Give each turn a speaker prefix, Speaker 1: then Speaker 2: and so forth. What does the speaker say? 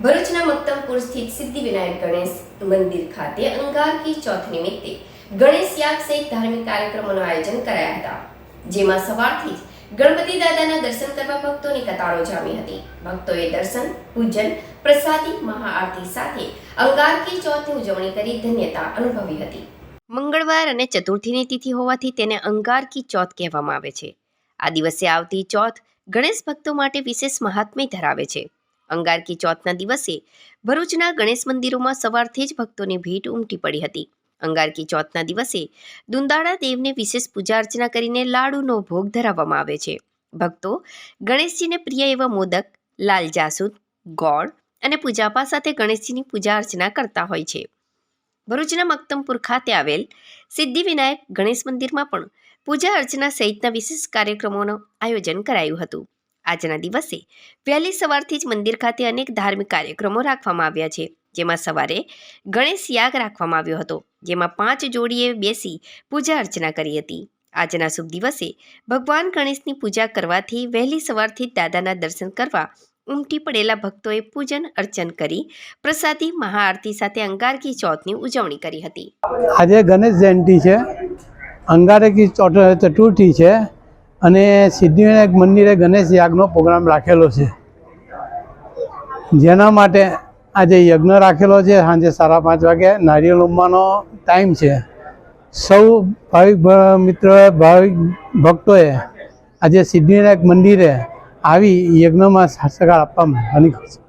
Speaker 1: ભરૂચના મક્તમપુર સ્થિત સિદ્ધિવિનાયક ગણેશ મંદિર ખાતે અંગારકી ચોથ નિમિત્તે ગણેશ યાગ સહિત ધાર્મિક કાર્યક્રમોનું આયોજન કરાયા હતા. જેમાં સવારથી જ ગણપતિ દાદાના દર્શન કરવા ભક્તોની કતારો જામી હતી. ભક્તોએ દર્શન, પૂજન, પ્રસાદી, મહાઆરતી સાથે અંગારકી ચોથની ઉજવણી કરી ધન્યતા અનુભવી હતી. મંગળવાર અને ચતુર્થીની તિથિ હોવાથી તેને અંગારકી ચોથ કહેવામાં આવે છે. આ દિવસે આવતી ચોથ ગણેશ ભક્તો માટે વિશેષ મહાત્મ્ય ધરાવે છે. અંગારકી ચોથના દિવસે ભરૂચના ગણેશ મંદિરોમાં સવારથી જ ભક્તોની ભીડ ઉમટી પડી હતી. અંગારકી ચોથના દિવસે દુંદાળા દેવને વિશેષ પૂજા અર્ચના કરીને લાડુનો ભોગ ધરાવવામાં આવે છે. ભક્તો ગણેશજીને પ્રિય એવા મોદક, લાલ જાસૂદ, ગોળ અને પૂજાપા સાથે ગણેશજીની પૂજા અર્ચના કરતા હોય છે. ભરૂચના મક્તમપુર ખાતે આવેલ સિદ્ધિવિનાયક ગણેશ મંદિરમાં પણ પૂજા અર્ચના સહિતના વિશેષ કાર્યક્રમોનું આયોજન કરાયું હતું. આજના દિવસે. વહેલી સવારથી જ મંદિર ખાતે અનેક ધાર્મિક કાર્યક્રમો રાખવામાં આવ્યા છે. જેમાં સવારે ગણેશ યાગ રાખવામાં આવ્યો હતો. જેમાં પાંચ જોડીએ બેસી પૂજા અર્ચના કરી હતી. આજના શુભ દિવસે ભગવાન ગણેશની પૂજા કરવાથી વહેલી સવારથી જ દાદાના દર્શન કરવા ઉમટી પડેલા ભક્તોએ પૂજન અર્ચન કરી પ્રસાદી, મહાઆરતી સાથે અંગારકી ચોથની ઉજવણી કરી હતી.
Speaker 2: આજે ગણેશ જયંતિ છે. અંગારકી ચોથ, ચતુર્થી છે. અને સિદ્ધિવિનાયક મંદિરે ગણેશ યાગનો પ્રોગ્રામ રાખેલો છે. જેના માટે આજે યજ્ઞ રાખેલો છે. સાંજે સાડા પાંચ વાગે નારિયેળ ઉમવાનો ટાઈમ છે. સૌ ભાવિક મિત્રોએ ભાવિક ભક્તોએ આજે સિદ્ધિવિનાયક મંદિરે આવી યજ્ઞમાં સહકાર આપવામાં ખુશી.